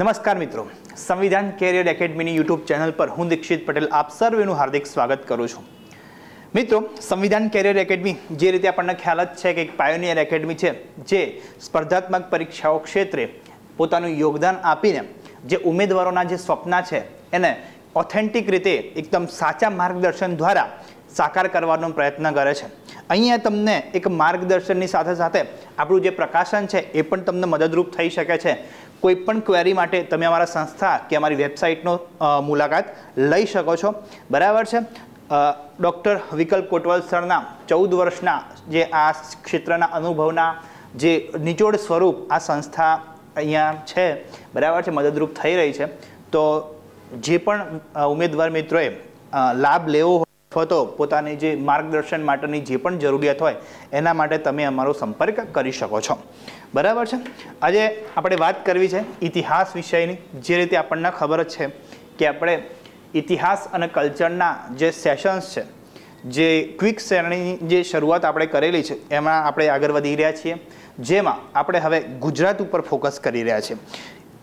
નમસ્કાર મિત્રો. સંવિધાન કેરિયર એકેડમીની યુટ્યુબ ચેનલ પર હું દીક્ષિત પટેલ આપ સર્વેનું હાર્દિક સ્વાગત કરું છું. મિત્રો, સંવિધાન કેરિયર એકેડમી જે રીતે આપણને ખ્યાલ જ છે કે એક પાયોનિયર એકેડમી છે, જે સ્પર્ધાત્મક પરીક્ષાઓ ક્ષેત્રે પોતાનું યોગદાન આપીને જે ઉમેદવારોના જે સ્વપ્ના છે, એને ઓથેન્ટિક રીતે એકદમ સાચા માર્ગદર્શન દ્વારા સાકાર કરવાનો પ્રયત્ન કરે છે. અહીંયા તમને એક માર્ગદર્શનની સાથે સાથે આપણું જે પ્રકાશન છે એ પણ તમને મદદરૂપ થઈ શકે છે. કોઈ પણ ક્વેરી માટે તમે અમારા સંસ્થા કે અમારી વેબસાઇટનો મુલાકાત લઈ શકો છો. બરાબર છે? ડૉક્ટર વિકલ્પ કોટવાલ સરના ચૌદ વર્ષના જે આ ક્ષેત્રના અનુભવના જે નિચોડ સ્વરૂપ આ સંસ્થા અહીંયા છે, બરાબર છે? મદદરૂપ થઈ રહી છે. તો જે પણ ઉમેદવાર મિત્રોએ લાભ લેવો અથવા તો પોતાની જે માર્ગદર્શન માટેની જે પણ જરૂરિયાત હોય, એના માટે તમે અમારો સંપર્ક કરી શકો છો. બરાબર છે? આજે આપણે વાત કરવી છે ઇતિહાસ વિષયની. જે રીતે આપણને ખબર જ છે કે આપણે ઇતિહાસ અને કલ્ચરના જે સેશન્સ છે, જે ક્વિક શ્રેણીની જે શરૂઆત આપણે કરેલી છે, એમાં આપણે આગળ વધી રહ્યા છીએ. જેમાં આપણે હવે ગુજરાત ઉપર ફોકસ કરી રહ્યા છીએ.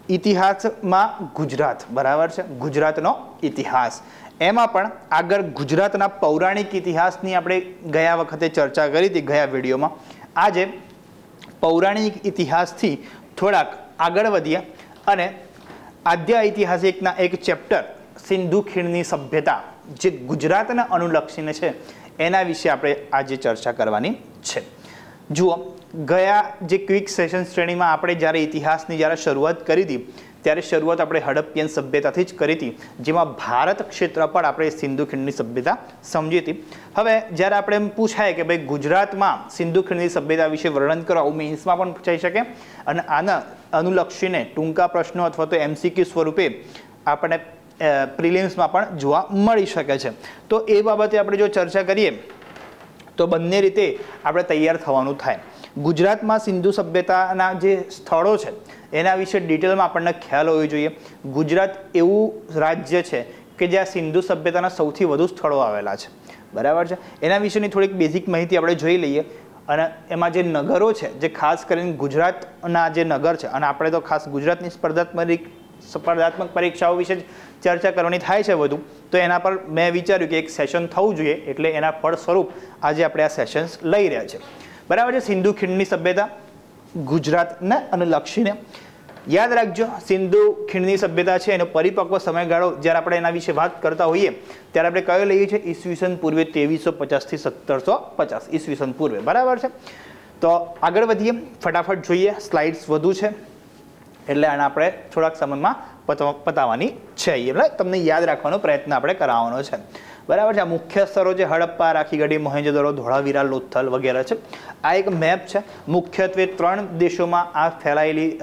ઇતિહાસમાં ગુજરાત. બરાબર છે? ગુજરાતનો ઇતિહાસ. એમાં પણ આગળ ગુજરાતના પૌરાણિક ઇતિહાસની આપણે ગયા વખતે ચર્ચા કરી હતી, ગયા વિડીયોમાં. આજે પૌરાણિક ઇતિહાસથી થોડાક આગળ વધ્યા અને આદ્ય ઐતિહાસિકના એક ચેપ્ટર, સિંધુ ખીણની સભ્યતા, જે ગુજરાતના અનુલક્ષીને છે, એના વિશે આપણે આજે ચર્ચા કરવાની છે. જુઓ, ગયા જે ક્વિક સેશન શ્રેણીમાં આપણે જ્યારે ઇતિહાસની જ્યારે શરૂઆત કરી હતી ત્યારે શરૂઆત આપણે હડપ્પિયન સભ્યતાથી જ કરી હતી, જેમાં ભારત ક્ષેત્ર પર આપણે સિંધુ ખીણની સભ્યતા સમજી હતી. હવે જ્યારે આપણે એમ પૂછાય કે ભાઈ ગુજરાતમાં સિંધુ ખીણની સભ્યતા વિશે વર્ણન કરો, આવું મેન્સમાં પણ પૂછાઈ શકે. અને આના અનુલક્ષીને ટૂંકા પ્રશ્નો અથવા તો એમસીક્યુ સ્વરૂપે આપણે પ્રિલિમ્સમાં પણ જોવા મળી શકે છે. તો એ બાબતે આપણે જો ચર્ચા કરીએ તો બંને રીતે આપણે તૈયાર થવાનું થાય. ગુજરાતમાં સિંધુ સભ્યતાના જે સ્થળો છે, એના વિશે ડિટેલમાં આપણને ખ્યાલ હોવો જોઈએ. ગુજરાત એવું રાજ્ય છે કે જ્યાં સિંધુ સભ્યતાના સૌથી વધુ સ્થળો આવેલા છે. બરાબર છે? એના વિશેની થોડીક બેઝિક માહિતી આપણે જોઈ લઈએ. અને એમાં જે નગરો છે, જે ખાસ કરીને ગુજરાતના જે નગર છે, અને આપણે તો ખાસ ગુજરાતની સ્પર્ધાત્મક સ્પર્ધાત્મક પરીક્ષાઓ વિશે જ ચર્ચા કરવાની થાય છે વધુ, તો એના પર મેં વિચાર્યું કે એક સેશન થવું જોઈએ, એટલે એના ફળ સ્વરૂપ આજે આપણે આ સેશન્સ લઈ રહ્યા છે. બરાબર છે? સિંધુ ખીણની સભ્યતા, ગુજરાતને અનુલક્ષીને યાદ રાખજો, સિંધુ ખીણની સભ્યતા છે, એનો પરિપક્વ સમયગાળો જ્યારે આપણે એના વિશે વાત કરતા હોઈએ, ત્યારે આપણે કયો લઈએ છીએ? ઈસવીસન પૂર્વે ત્રેવીસો પચાસથી સત્તરસો પચાસ, ઈસવીસન પૂર્વે. બરાબર છે? તો આગળ વધીએ, ફટાફટ જોઈએ સ્લાઇડ્સ વધુ છે. એટલે આને આપણે થોડાક સમયમાં પતવા- પતાવવાની છે. એટલે તમને યાદ રાખવાનો પ્રયત્ન આપણે કરાવવાનો છે. બરાબર છે? આ મુખ્ય સ્તરો છે હડપ્પા, રાખીગઢી મોહેંજોદડો ધોળાવીરા, લોથલ વગેરે છે, આ એક મેપ છે. મુખ્યત્વે ત્રણ દેશોમાં આ ફેલાયેલી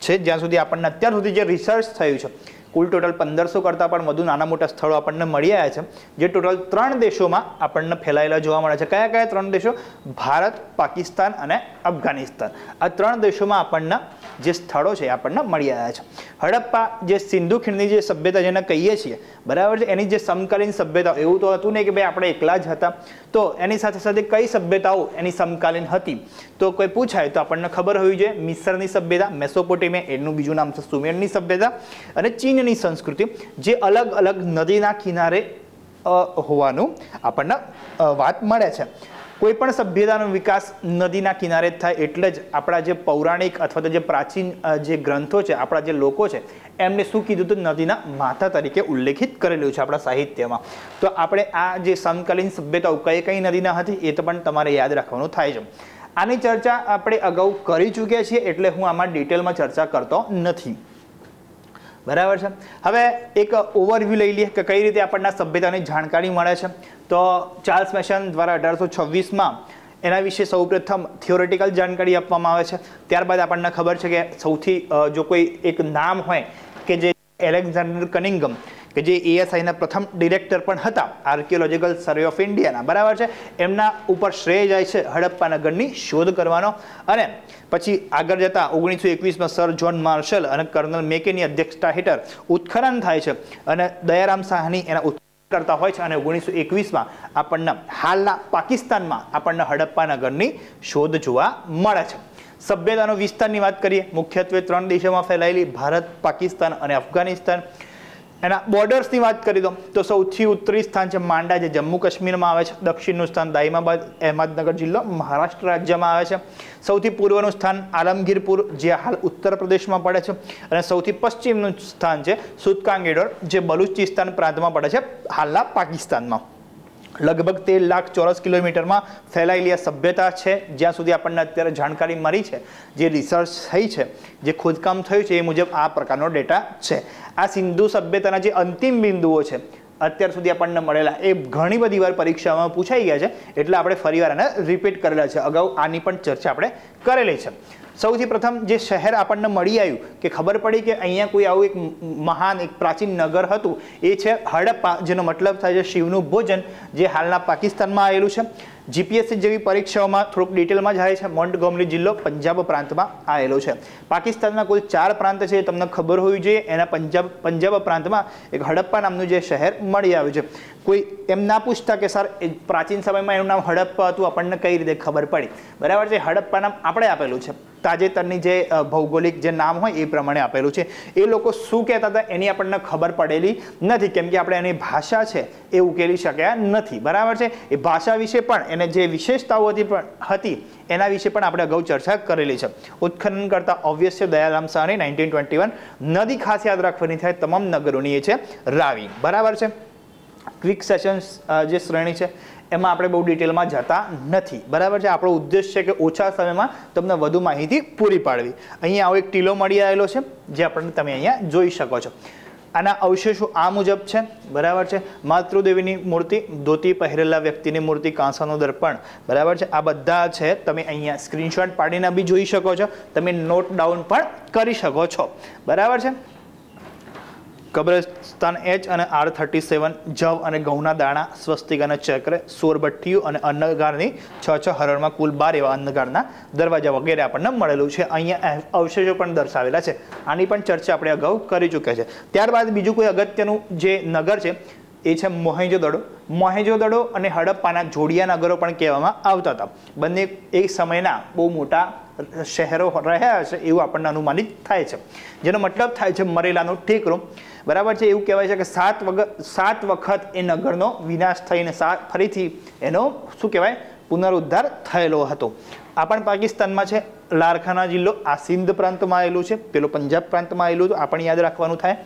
છે. જ્યાં સુધી આપણને અત્યાર સુધી જે રિસર્ચ થયું છે કુલ ટોટલ પંદરસો કરતાં પણ વધુ નાના મોટા સ્થળો આપણને મળી આવ્યા છે, જે ટોટલ ત્રણ દેશોમાં આપણને ફેલાયેલા જોવા મળે છે. કયા કયા ત્રણ દેશો? ભારત, પાકિસ્તાન અને અફઘાનિસ્તાન. આ ત્રણ દેશોમાં આપણને જે સ્થળો છે આપણને મળી આવ્યા છે. હડપ્પા જે સિંધુ ખીણની જે સભ્યતા જેને કહીએ છીએ, બરાબર છે? એની જે સમકાલીન સભ્યતા, એવું તો હતું નહીં કે ભાઈ આપણે એકલા જ હતા. તો એની સાથે સાથે કઈ સભ્યતાઓ એની સમકાલીન હતી? તો કોઈ પૂછાય તો આપણને ખબર હોવી જોઈએ. મિસરની સભ્યતા, મેસોપોટેમિયા, એનું બીજું નામ છે સુમેરની સભ્યતા અને ચીનની સંસ્કૃતિ જે અલગ અલગ નદીના કિનારે હોવાનું આપણને વાત મળે છે. કોઈ પણ સભ્યતાનો વિકાસ નદીના કિનારે થાય એટલે જ આપણા જે પૌરાણિક અથવા તો જે પ્રાચીન જે ગ્રંથો છે, આપણા જે લોકો છે, એમને શું કીધું હતું? નદીના માતા તરીકે ઉલ્લેખિત કરેલું છે આપણા સાહિત્યમાં. તો આપણે આ જે સમકાલીન સભ્યતાઓ કઈ કઈ નદીના હતી એ તો પણ તમારે યાદ રાખવાનું થાય છે. આની ચર્ચા આપણે અગાઉ કરી ચૂક્યા છીએ એટલે હું આમાં ડિટેલમાં ચર્ચા કરતો નથી. બરાબર છે? હવે એક ઓવરવ્યૂ લઈ લઈએ કે કઈ રીતે આપણને સભ્યતાની જાણકારી મળે છે. તો ચાર્લ્સ મેશન દ્વારા અઢારસો છવ્વીસમાં એના વિશે સૌપ્રથમ થિયોરિટિકલ જાણકારી આપવામાં આવે છે. ત્યારબાદ આપણને ખબર છે કે સૌથી જો કોઈ એક નામ હોય કે જે એલેક્ઝાન્ડર કનિંગમ, કે જે એએસઆઈના પ્રથમ ડિરેક્ટર પણ હતા આર્કિયોલોજીકલ સર્વે ઓફ ઇન્ડિયાના બરાબર છે? એમના ઉપર શ્રેય જાય છે હડપ્પા નગરની શોધ કરવાનો. અને પછી આગળ જતા ઓગણીસો એકવીસમાં સર જોન માર્શલ અને કર્નલ મેકેની અધ્યક્ષતા હેઠળ ઉત્ખનન થાય છે અને દયારામ સાહની એના કરતા હોય છે અને ઓગણીસો એકવીસમાં આપણને હાલના પાકિસ્તાનમાં આપણને હડપ્પા નગરની શોધ જોવા મળે છે. સભ્યતાનો વિસ્તારની વાત કરીએ, મુખ્યત્વે ત્રણ દેશોમાં ફેલાયેલી ભારત, પાકિસ્તાન અને અફઘાનિસ્તાન. એના બોર્ડર્સની વાત કરી દો તો સૌથી ઉત્તરી સ્થાન છે માંડા, જે જમ્મુ કાશ્મીરમાં આવે છે. દક્ષિણનું સ્થાન દાઇમાબાદ અહેમદનગર જિલ્લો, મહારાષ્ટ્ર રાજ્યમાં આવે છે. સૌથી પૂર્વનું સ્થાન આલમગીરપુર, જે હાલ ઉત્તર પ્રદેશમાં પડે છે. અને સૌથી પશ્ચિમનું સ્થાન છે સુતકાંગેડોર, જે બલુચિસ્તાન પ્રાંતમાં પડે છે, હાલના પાકિસ્તાનમાં. લગભગ તેર લાખ ચોરસ કિલોમીટરમાં ફેલાયેલી આ સભ્યતા છે, જ્યાં સુધી આપણને અત્યારે જાણકારી મળી છે, જે રિસર્ચ થઈ છે, જે ખોદકામ થયું છે, એ મુજબ આ પ્રકારનો ડેટા છે. આ સિંધુ સભ્યતાના જે અંતિમ બિંદુઓ છે, અત્યાર સુધી આપણને મળેલા, એ ઘણી બધી વાર પરીક્ષામાં પૂછાઈ ગયા છે, એટલે આપણે ફરીવાર આને રિપીટ કરેલા છે. અગાઉ આની પણ ચર્ચા આપણે કરેલી છે. સૌથી પ્રથમ જે શહેર આપણને મળી આવ્યું, કે ખબર પડી કે અહીંયા કોઈ આવું એક મહાન, એક પ્રાચીન નગર હતું, એ છે હડપ્પા, જેનો મતલબ થાય છે શિવનું ભોજન, જે હાલના પાકિસ્તાનમાં આવેલું છે. જીપીએસસી જેવી પરીક્ષાઓમાં થોડુંક ડિટેલમાં જાય છે. મોન્ટગોમરી જિલ્લો પંજાબ પ્રાંતમાં આવેલો છે. પાકિસ્તાનના કુલ ચાર પ્રાંત છે એ તમને ખબર હોવી જોઈએ. એના પંજાબ પંજાબ પ્રાંતમાં એક હડપ્પા નામનું જે શહેર મળી આવ્યું છે. કોઈ એમ ના પૂછતા કે, સર, એ પ્રાચીન સમયમાં એનું નામ હડપ્પા હતું? આપણને કઈ રીતે ખબર પડી? બરાબર છે, હડપ્પા નામ આપણે આપેલું છે. તાજેતરની જે ભૌગોલિક જે નામ હોય એ પ્રમાણે આપેલું છે. એ લોકો શું કહેતા હતા એની આપણને ખબર પડેલી નથી. કેમ કે આપણે એની ભાષા છે એ ઉકેલી શક્યા નથી. બરાબર છે? એ ભાષા વિશે પણ એને જે વિશેષતાઓ હતી પણ, હતી, એના વિશે પણ આપણે અગાઉ ચર્ચા કરેલી છે. ઉત્ખનન કરતા ઓબ્વિયસ છે દયારામ શાહની નાઇન્ટીન ટ્વેન્ટી વન નદી ખાસ યાદ રાખવાની થાય તમામ નગરોની એ છે રાવી. બરાબર છે? ક્વિક સેશન્સ જે શ્રેણી છે, એમાં આપણે બહુ ડિટેલમાં જતા નથી. બરાબર છે? આપણો ઉદ્દેશ છે કે ઓછા સમયમાં તમને વધુ માહિતી પૂરી પાડવી. અહીંયા આવો એક ટીલો મળી આવેલો છે, જે આપણને તમે અહીંયા જોઈ શકો છો. આના અવશેષો આ મુજબ છે. બરાબર છે? માતૃદેવીની મૂર્તિ, ધોતી પહેરેલા વ્યક્તિની મૂર્તિ, કાંસાનું દર્પણ. બરાબર છે? આ બધા છે, તમે અહીંયા સ્ક્રીનશોટ પાડીને બી જોઈ શકો છો. તમે નોટ ડાઉન પણ કરી શકો છો. બરાબર છે? કબ્રસ્તાન એચ અને આર થર્ટી સેવન જવ અને ઘઉંના દાણા, સ્વસ્તિક અને ચક્ર સોરબટ્ટીઓ અને અન્નગારની છ છ હરણમાં કુલ બાર એવા અન્નગારના દરવાજા વગેરે આપણને મળેલું છે. અહીંયા અવશેષો પણ દર્શાવેલા છે. આની પણ ચર્ચા આપણે અગાઉ કરી ચૂક્યા છે. ત્યારબાદ બીજું કોઈ અગત્યનું જે નગર છે એ છે મોહેંજો-દડો મોહેંજો-દડો અને હડપ્પાના જોડિયા નગરો પણ કહેવામાં આવતા હતા. બંને એક સમયના બહુ મોટા શહેરો રહ્યા હશે એવું આપણને અનુમાનિત થાય છે. જેનો મતલબ થાય છે મરેલાનો ટેકરો બરાબર છે, એવું કહેવાય છે કે સાત વખત સાત વખત એ નગરનો વિનાશ થઈને સાત ફરીથી એનો શું કહેવાય? પુનરુદ્ધાર થયેલો હતો. આ પણ પાકિસ્તાનમાં છે. લારખાના જિલ્લો આ સિંધ પ્રાંતમાં આવેલું છે. પેલો પંજાબ પ્રાંતમાં આવેલું આ પણ યાદ રાખવાનું થાય.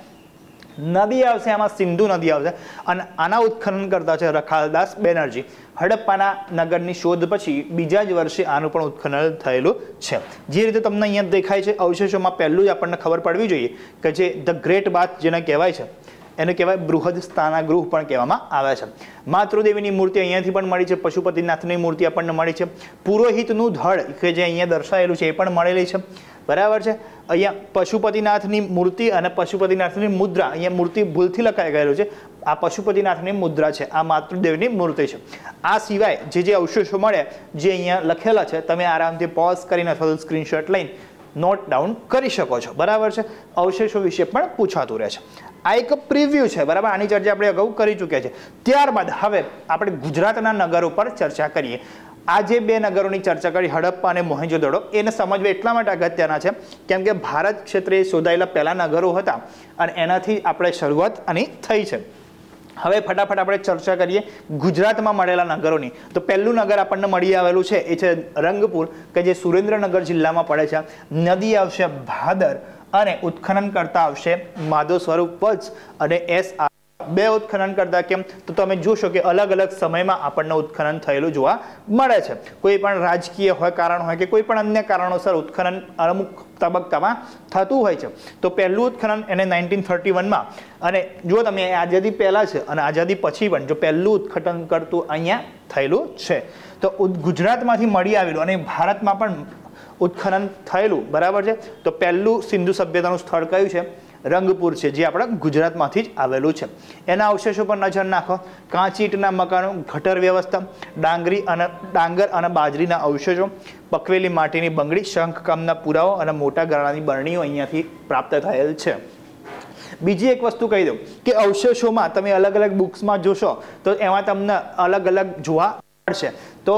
નદી આવશે, આમાં સિંધુ નદી આવશે. અને આના ઉત્ખનન કરતા છે રખાલદાસ બેનર્જી. હડપ્પાના નગરની શોધ પછી બીજા જ વર્ષે આનું પણ ઉત્ખનન થયેલું છે. જે રીતે તમને અહીંયા દેખાય છે, અવશેષોમાં પહેલું જ આપણને ખબર પડવી જોઈએ કે જે ધ ગ્રેટ બાથ જેને કહેવાય છે એને કહેવાય બૃહદ સ્થાનાગૃહ પણ કહેવામાં આવે છે. માતૃદેવીની મૂર્તિ અહીંયાથી પણ મળી છે, પશુપતિનાથની મૂર્તિ આપણને મળી છે. પુરોહિતનું ધડ કે જે અહીંયા દર્શાવેલું છે એ પણ મળેલી છે. બરાબર છે? અહીંયા પશુપતિનાથની મૂર્તિ અને પશુપતિનાથની મુદ્રા, અહીંયા મૂર્તિ ભૂલથી લખાઈ ગયેલું છે. આ પશુપતિનાથની મુદ્રા છે, આ માતૃદેવની મૂર્તિ છે. આ સિવાય જે જે અવશેષો મળે, જે અહીંયા લખેલા છે, તમે આરામથી પોઝ કરીને અથવા તો સ્ક્રીનશોટ લઈને નોટ ડાઉન કરી શકો છો. બરાબર છે? અવશેષો વિશે પણ પૂછાતું રહે છે. આ એક પ્રિવ્યૂ છે, બરાબર? આની ચર્ચા આપણે અગાઉ કરી ચૂક્યા છે. ત્યારબાદ હવે આપણે ગુજરાતના નગર ઉપર ચર્ચા કરીએ. આ જે બે નગરોની ચર્ચા કરી, હડપ્પા અને મોહેંજો-દડો એને સમજવા એટલા માટે અગત્યના છે, કેમ કે ભારત ક્ષેત્રે શોધાયેલા પહેલા નગરો હતા અને એનાથી આપણે શરૂઆત આની થઈ છે. હવે ફટાફટ આપણે ચર્ચા કરીએ ગુજરાતમાં મળેલા નગરોની. તો પહેલું નગર આપણને મળી આવેલું છે, એ છે રંગપુર, કે જે સુરેન્દ્રનગર જિલ્લામાં પડે છે. નદી આવશે ભાદર અને ઉત્ખનન કરતા આવશે માધવ સ્વરૂપ વત્સ અને એસ બે ઉત્ખનન કરતા કેમ? તો તમે જોશો કે અલગ અલગ સમયમાં આપણને ઉત્ખનન થયેલું જોવા મળે છે. કોઈ પણ રાજકીય હોય, કારણ હોય કે કોઈ પણ અન્ય કારણોસર ઉત્ખનન અમુક તબક્કામાં થતું હોય છે. તો પહેલું ઉત્ખનન એને નાઇન્ટીન થર્ટી વનમાં. અને જો તમે આઝાદી પહેલાં છે અને આઝાદી પછી પણ જો પહેલું ઉત્ખનન કરતું અહીંયા થયેલું છે. તો ગુજરાતમાંથી મળી આવેલું અને ભારતમાં પણ ઉત્ખનન થયેલું. બરાબર છે? તો પહેલું સિંધુ સભ્યતાનું સ્થળ કયું છે? રંગપુર છે, જે આપણા ગુજરાતમાંથી જ આવેલું છે. એના અવશેષો પર નજર નાખો. કાચી ઈંટના મકાનો, ગટર વ્યવસ્થા, ડાંગરી અને ડાંગર અને બાજરીના અવશેષો પકવેલી માટીની બંગડી શંખકામના પુરાવો અને મોટા ગાળાની બરણીઓ અહીંયાથી પ્રાપ્ત થયેલ છે. બીજી એક વસ્તુ કહી દઉં કે અવશેષોમાં તમે અલગ અલગ બુક્સમાં જોશો તો એમાં તમને અલગ અલગ જોવા મળશે. તો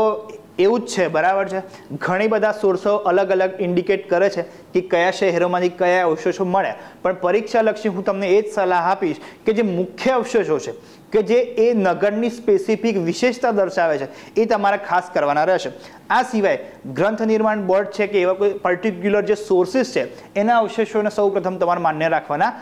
એવું જ છે, બરાબર છે? ઘણી બધા સોર્સો અલગ અલગ ઇન્ડિકેટ કરે છે કે કયા શહેરોમાંથી કયા અવશેષો મળ્યા પણ પરીક્ષાલક્ષી હું તમને એ જ સલાહ આપીશ કે જે મુખ્ય અવશેષો છે, કે જે એ નગરની સ્પેસિફિક વિશેષતા દર્શાવે છે, એ તમારે ખાસ કરવાના રહેશે. આ સિવાય ગ્રંથ નિર્માણ બોર્ડ છે કે એવા કોઈ પર્ટિક્યુલર જે સોર્સિસ છે, એના અવશેષોને સૌ પ્રથમ તમારે માન્ય રાખવાના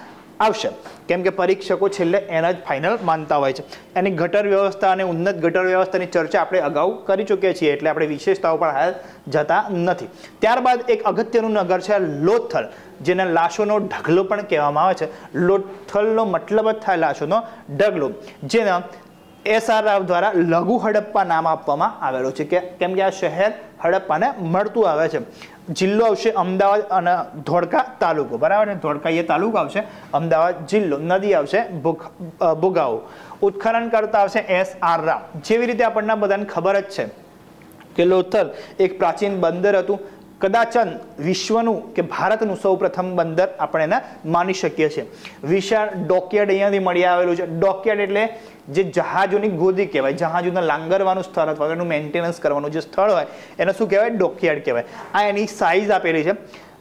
આવશે. કેમ કે પરીક્ષકો છેલ્લે એના જ ફાઇનલ માનતા હોય છે. એની ગટર વ્યવસ્થા અને ઉન્નત ગટર વ્યવસ્થાની ચર્ચા આપણે અગાઉ કરી ચૂક્યા છીએ એટલે આપણે વિશેષતાઓ પર હાલ જતા નથી. ત્યારબાદ એક અગત્યનું નગર છે લોથલ, જેને લાશોનો ઢગલો પણ કહેવામાં આવે છે. લોથલનો મતલબ જ થાય લાશોનો ઢગલો, જેના એસઆર રાવ દ્વારા લઘુ હડપ્પા નામ આપવામાં આવેલું છે. કે કેમ કે આ શહેર હડપ્પાને મળતું આવે છે. જિલ્લો આવશે અમદાવાદ અને ધોળકા તાલુકો. બરાબર ને? ધોળકા એ તાલુકો આવશે, અમદાવાદ જિલ્લો. નદી આવશે ભોગાવો. ઉત્ખનન કરતા આવશે એસ આર રામ. જેવી રીતે આપણને બધાને ખબર જ છે કે લોથલ એક પ્રાચીન બંદર હતું. કદાચન વિશ્વનું કે ભારતનું સૌ પ્રથમ બંદર આપણે એને માની શકીએ છીએ. વિશાળ ડોકયાર્ડ અહીંયાથી મળી આવેલું છે. ડોકયાર્ડ એટલે જે જહાજોની ગોદી કહેવાય, જહાજોને લાંગરવાનું સ્થળ અથવા એનું મેન્ટેનન્સ કરવાનું જે સ્થળ હોય, એને શું કહેવાય? ડોકયાર્ડ કહેવાય. આ એની સાઇઝ આપેલી છે.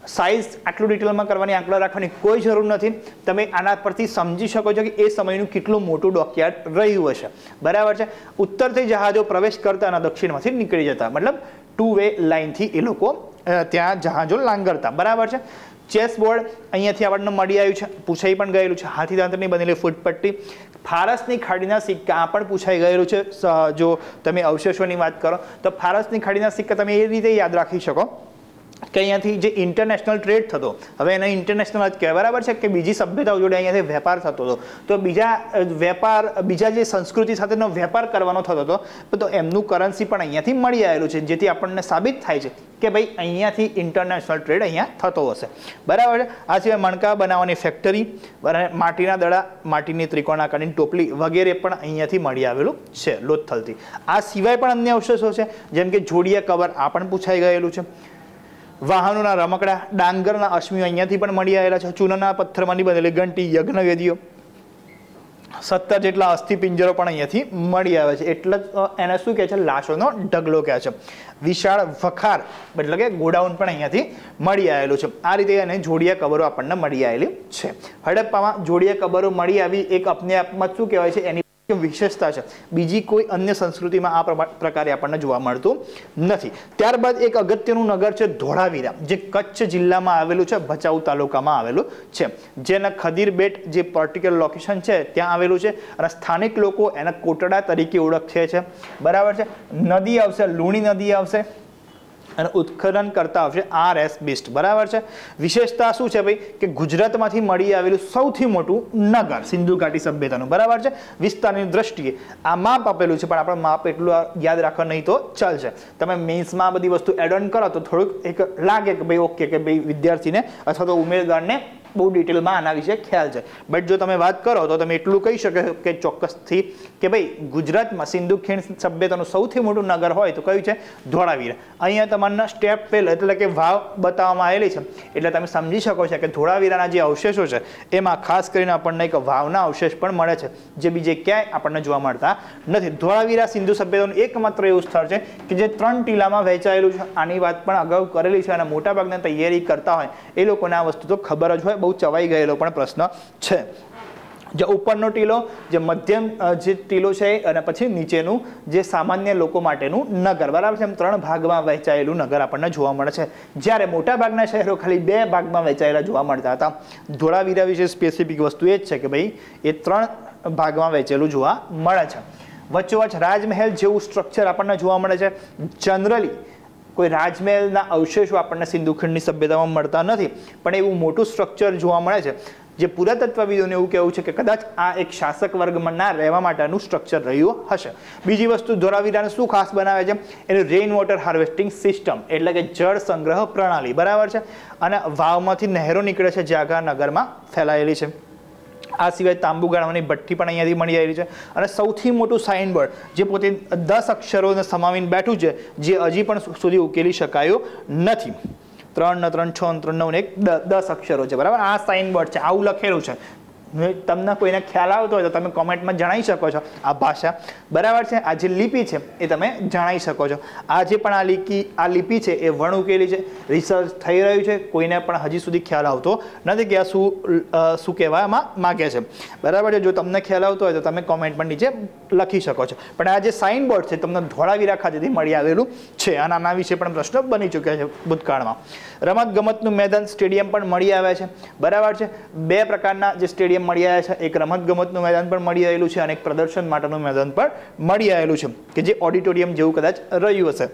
સાઇઝ આટલું ડિટેલમાં કરવાની આંકડો રાખવાની કોઈ જરૂર નથી. તમે આના પરથી સમજી શકો છો કે એ સમયનું કેટલું મોટું ડોકયાર્ડ રહ્યું હશે. બરાબર છે? ઉત્તરથી જહાજો પ્રવેશ કરતા અને દક્ષિણમાંથી નીકળી જતા. મતલબ ટુ વે લાઇનથી એ લોકો ત્યાં જહાજો લાંગરતા. બરાબર છે? ચેસ બોર્ડ અહીંયાથી આપણને મળી આવ્યું છે. પૂછાઈ પણ ગયેલું છે. હાથીદાંતની બનેલી ફૂટપટ્ટી. ફારસની ખાડીના સિક્કા પણ પૂછાઈ ગયેલું છે. જો તમે અવશેષોની વાત કરો, તો ફારસની ખાડીના સિક્કા તમે એ રીતે યાદ રાખી શકો. કે અહીંયાથી જે ઇન્ટરનેશનલ ટ્રેડ થતો, હવે એને ઇન્ટરનેશનલ જ કહેવાય. બરાબર છે કે બીજી સભ્યતાઓ જોડે અહીંયાથી વેપાર થતો હતો. તો બીજા વેપાર, બીજા જે સંસ્કૃતિ સાથેનો વેપાર કરવાનો થતો હતો, તો એમનું કરન્સી પણ અહીંયાથી મળી આવેલું છે, જેથી આપણને સાબિત થાય છે કે ભાઈ અહીંયાથી ઇન્ટરનેશનલ ટ્રેડ અહીંયા થતો હશે. બરાબર છે? આ સિવાય મણકા બનાવવાની ફેક્ટરી માટીના દડા, માટીની ત્રિકોણાકારની ટોપલી વગેરે પણ અહીંયાથી મળી આવેલું છે, લોથલથી. આ સિવાય પણ અન્ય અવશેષો છે, જેમ કે જોડિયા કવર, આ પણ પૂછાઈ ગયેલું છે. વાહનોના રમકડા, ડાંગરના અશ્મિઓ અહીંયાથી પણ મળી આવેલા છે. ચૂનાના પથ્થરમાંની બનેલી ઘંટી, યજ્ઞવેદીઓ. સત્તર જેટલા અસ્થિપિંજરો પણ અહીંયાથી મળી આવે છે. એટલે એને શું કહે છે? લાશોનો ઢગલો કહે છે. વિશાળ વખાર, એટલે કે ગોડાઉન પણ અહીંયાથી મળી આવેલું છે. આ રીતે એને જોડિયા કબરો આપણને મળી આવેલી છે. હડપ્પામાં જોડિયા કબરો મળી આવી એક અપને આપમાં શું કહેવાય છે? એની વિશેષતા છે. બીજી કોઈ અન્ય સંસ્કૃતિમાં આ પ્રકારે આપણને જોવા મળતું નથી. ત્યારબાદ એક અગત્યનું નગર છે ધોળાવીરા, જે કચ્છ જિલ્લામાં આવેલું છે, ભચાઉ તાલુકામાં આવેલું છે. જેના ખદીર બેટ જે પર્ટિક્યુલર લોકેશન છે, ત્યાં આવેલું છે અને સ્થાનિક લોકો એના કોટડા તરીકે ઓળખે છે. બરાબર છે? નદી આવશે, લુણી નદી આવશે. અને ઉત્ખનન કરતા આવશે આર એસ બિસ્ટ. બરાબર છે? વિશેષતા શું છે ભાઈ? કે ગુજરાતમાંથી મળી આવેલું સૌથી મોટું નગર, સિંધુ ઘાટી સભ્યતાનું. બરાબર છે? વિસ્તારની દ્રષ્ટિએ આ માપ આપેલું છે, પણ આપણે માપ એટલું યાદ રાખવા નહીં તો ચાલશે. તમે મેન્સમાં આ બધી વસ્તુ એડ ઓન કરો તો થોડુંક એક લાગે કે ભાઈ ઓકે કે ભાઈ વિદ્યાર્થીને અથવા તો ઉમેદવારને બહુ ડિટેલમાં આના વિશે ખ્યાલ છે. બટ જો તમે વાત કરો, તો તમે એટલું કહી શકો કે ચોક્કસથી કે ભાઈ, ગુજરાતમાં સિંધુ ખીણ સભ્યતાનું સૌથી મોટું નગર હોય તો કયું છે? ધોળાવીરા. અહીંયા તમારા સ્ટેપ પેલ એટલે કે વાવ બતાવવામાં આવેલી છે. એટલે તમે સમજી શકો છો કે ધોળાવીરાના જે અવશેષો છે, એમાં ખાસ કરીને આપણને એક વાવના અવશેષ પણ મળે છે, જે બીજે ક્યાંય આપણને જોવા મળતા નથી. ધોળાવીરા સિંધુ સભ્યતાનું એકમાત્ર એવું સ્થળ છે કે જે ત્રણ ટીલામાં વહેંચાયેલું છે. આની વાત પણ અગાઉ કરેલી છે અને મોટાભાગના તૈયારી કરતા હોય એ લોકોને આ વસ્તુ તો ખબર જ હોય. બહુ ચવાઈ ગયેલો પણ પ્રશ્ન છે. જે ઉપરનો ટીલો, જે મધ્યમ જે ટીલો છે અને પછી નીચેનું જે સામાન્ય લોકો માટેનું નગર. બરાબર છે? એમ ત્રણ ભાગમાં વહેંચાયેલું નગર આપણને જોવા મળે છે. જ્યારે મોટાભાગના શહેરો ખાલી બે ભાગમાં વહેંચાયેલા જોવા મળતા હતા. ધોળાવીરા વિશે સ્પેસિફિક વસ્તુ એ જ છે કે ભાઈ, એ ત્રણ ભાગમાં વહેંચેલું જોવા મળે છે. વચ્ચોવચ્ચ રાજમહેલ જેવું સ્ટ્રક્ચર આપણને જોવા મળે છે. જનરલી કોઈ રાજમહેલના અવશેષો આપણને સિંધુ ખંડની સભ્યતામાં મળતા નથી, પણ એવું મોટું સ્ટ્રક્ચર જોવા મળે છે, જે પુરાતત્વવિદોને એવું કહેવું છે કે કદાચ આ એક શાસક વર્ગમાં ના રહેવા માટેનું સ્ટ્રક્ચર રહ્યું હશે. બીજી વસ્તુ, ધોરાવીરાને શું ખાસ બનાવે છે? એનું રેઇન વોટર હાર્વેસ્ટિંગ સિસ્ટમ એટલે કે જળ સંગ્રહ પ્રણાલી, બરાબર છે? અને વાવમાંથી નહેરો નીકળે છે જે નગરમાં ફેલાયેલી છે. આ સિવાય તાંબુ ગાળવાની ભઠ્ઠી પણ અહીંયાથી મળી આવેલી છે. અને સૌથી મોટું સાઇનબોર્ડ જે પોતે દસ અક્ષરોને સમાવીને બેઠું છે, જે હજી પણ સુધી ઉકેલી શકાયું નથી. ત્રણ ને ત્રણ, છ ત્રણ, નવ ને એક દસ અક્ષરો છે, બરાબર? આ સાઇનબોર્ડ છે, આવું લખેલું છે. તમને કોઈને ખ્યાલ આવતો હોય તો તમે કોમેન્ટમાં જણાવી શકો છો આ ભાષા. બરાબર છે? આ જે લિપિ છે, એ તમે જણાવી શકો છો. આજે પણ આ લિપિ આ લિપિ છે, એ વણ ઉકેલી છે. રિસર્ચ થઈ રહ્યું છે. કોઈને પણ હજી સુધી ખ્યાલ આવતો નથી કે આ શું શું કહેવામાં માગે છે. બરાબર છે? જો તમને ખ્યાલ આવતો હોય તો તમે કોમેન્ટ પણ નીચે લખી શકો છો. પણ આ જે સાઇન બોર્ડ છે, તમને ધોળાવીરા ખાતેથી મળી આવેલું છે. અને આના વિશે પણ પ્રશ્ન બની ચૂક્યા છે ભૂતકાળમાં. રમત ગમતનું મેદાન સ્ટેડિયમ પણ મળી આવે છે. બરાબર છે? બે પ્રકારના જે સ્ટેડિયમ મળી આવ્યા છે. એક રમત ગમતનું મેદાન પણ મળી આવેલું છે અને એક પ્રદર્શન માટેનું મેદાન પણ મળી આવેલું છે, કે જે ઓડિટોરિયમ જેવું કદાચ રહ્યું હશે.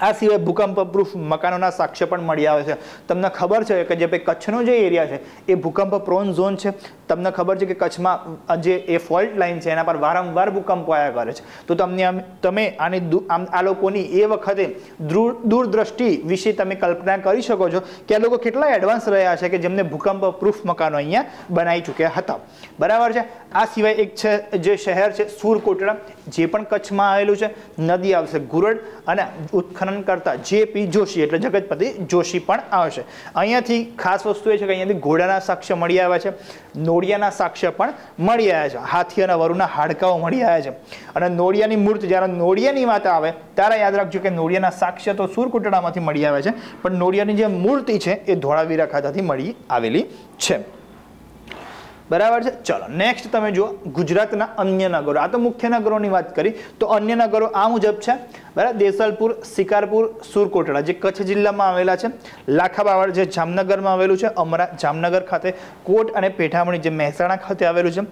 આ સિવાય ભૂકંપ પ્રૂફ મકાનોના સાક્ષ્ય પણ મળી આવે છે. તમને ખબર છે કે જે કચ્છનો જે એરિયા છે, એ ભૂકંપ પ્રોન ઝોન છે. તમને ખબર છે કે કચ્છમાં જે એ ફોલ્ટ લાઇન છે, એના પર વારંવાર ભૂકંપ આવ્યા કરે છે. તો તમને આમ, તમે આની આમ, આ લોકોની એ વખતે દૂર, દૂરદ્રષ્ટિ વિશે તમે કલ્પના કરી શકો છો કે આ લોકો કેટલા એડવાન્સ રહ્યા છે કે જેમને ભૂકંપ પ્રૂફ મકાનો અહીંયા બનાવી ચૂક્યા હતા. બરાબર છે? આ સિવાય એક છે, જે શહેર છે, સુરકોટડા જે પણ કચ્છમાં આવેલું છે, નદી આવશે ગુરડ અને ઉત્ખનન કરતા જે પી જોશી એટલે જગતપતિ જોશી પણ આવશે. અહીંયાથી ખાસ વસ્તુ એ છે કે અહીંયાથી ઘોડાના સાક્ષ્ય મળી આવ્યા છે, નોળિયાના સાક્ષ્ય પણ મળી આવ્યા છે, હાથી અને વરુના હાડકાઓ મળી આવ્યા છે. અને નોળિયાની મૂર્ત, જ્યારે નોળિયાની વાત આવે, ત્યારે યાદ રાખજો કે નોળિયાના સાક્ષ્ય તો સુરકુટડામાંથી મળી આવ્યા છે, પણ નોળિયાની જે મૂર્તિ છે, એ ધોળાવીરા ખાતાથી મળી આવેલી છે. બરાબર છે? ચલો નેક્સ્ટ તમે જુઓ ગુજરાતના અન્ય નગરો. આ તો મુખ્ય નગરોની વાત કરી. તો અન્ય નગરો આ મુજબ છે. બરાબર? દેસલપુર, શિકારપુર, સુરકોટડા જે કચ્છ જિલ્લામાં આવેલા છે. લાખાબાવળ જે જામનગરમાં આવેલું છે, અમરા જામનગર ખાતે કોટ અને પેઠામણી જે મહેસાણા ખાતે આવેલું છે,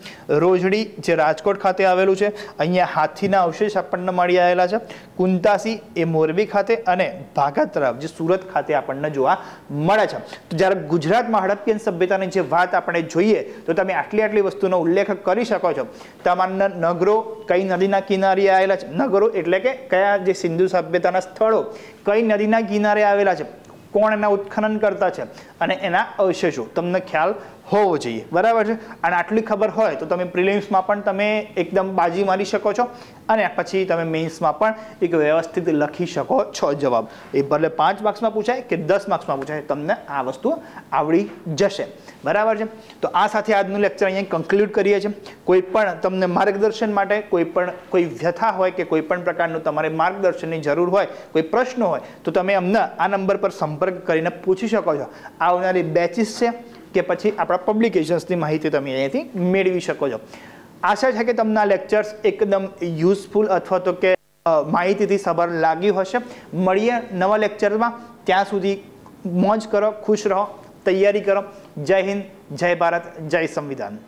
રોજડી જે રાજકોટ ખાતે આવેલું છે, અહીંયા હાથીના અવશેષ આપણને મળી આવેલા છે. કુંતાસી એ મોરબી ખાતે અને ભાગતરફ જે સુરત ખાતે આપણને જોવા મળે છે. તો જ્યારે ગુજરાતમાં હડપ્પિયન સભ્યતાની જે વાત આપણે જોઈએ, તો તમે આટલી આટલી વસ્તુનો ઉલ્લેખ કરી શકો છો. તમારા નગરો કઈ નદીના કિનારે આવેલા છે? નગરો એટલે કે કયા જે સિંધુ સભ્યતાના સ્થળો કઈ નદીના કિનારે આવેલા છે, કોણ એના ઉત્ખનન કરતા છે અને એના અવશેષો? તમને ખ્યાલ હોવો જોઈએ. બરાબર છે? અને આટલી ખબર હોય તો તમે પ્રિલિમ્સમાં પણ તમે એકદમ બાજી મારી શકો છો. અને પછી તમે મેન્સમાં પણ એક વ્યવસ્થિત લખી શકો છો જવાબ. એ ભલે પાંચ માર્ક્સમાં પૂછાય કે દસ માર્ક્સમાં પૂછાય, તમને આ વસ્તુ આવડી જશે. બરાબર છે? તો આ સાથે આજનું લેક્ચર અહીંયા કન્ક્લુડ કરીએ છીએ. કોઈ પણ તમને માર્ગદર્શન માટે કોઈ પણ, કોઈ વ્યથા હોય કે કોઈ પણ પ્રકારનું તમારે માર્ગદર્શનની જરૂર હોય, કોઈ પ્રશ્ન હોય, તો તમે અમને આ નંબર પર સંપર્ક કરીને પૂછી શકો છો. આવનારી બેચીસ છે. કે પછી આપણા પબ્લિકેશન્સની માહિતી તમે અહીંયાથી મેળવી શકો છો. આશા છે કે તમને આ લેક્ચર્સ એકદમ યુઝફુલ અથવા તો કે માહિતીથી સભર લાગ્યું હશે. મળીએ નવા લેક્ચરમાં ત્યાં સુધી મોજ કરો, ખુશ રહો, તૈયારી કરો. જય હિન્દ, જય ભારત, જય સંવિધાન.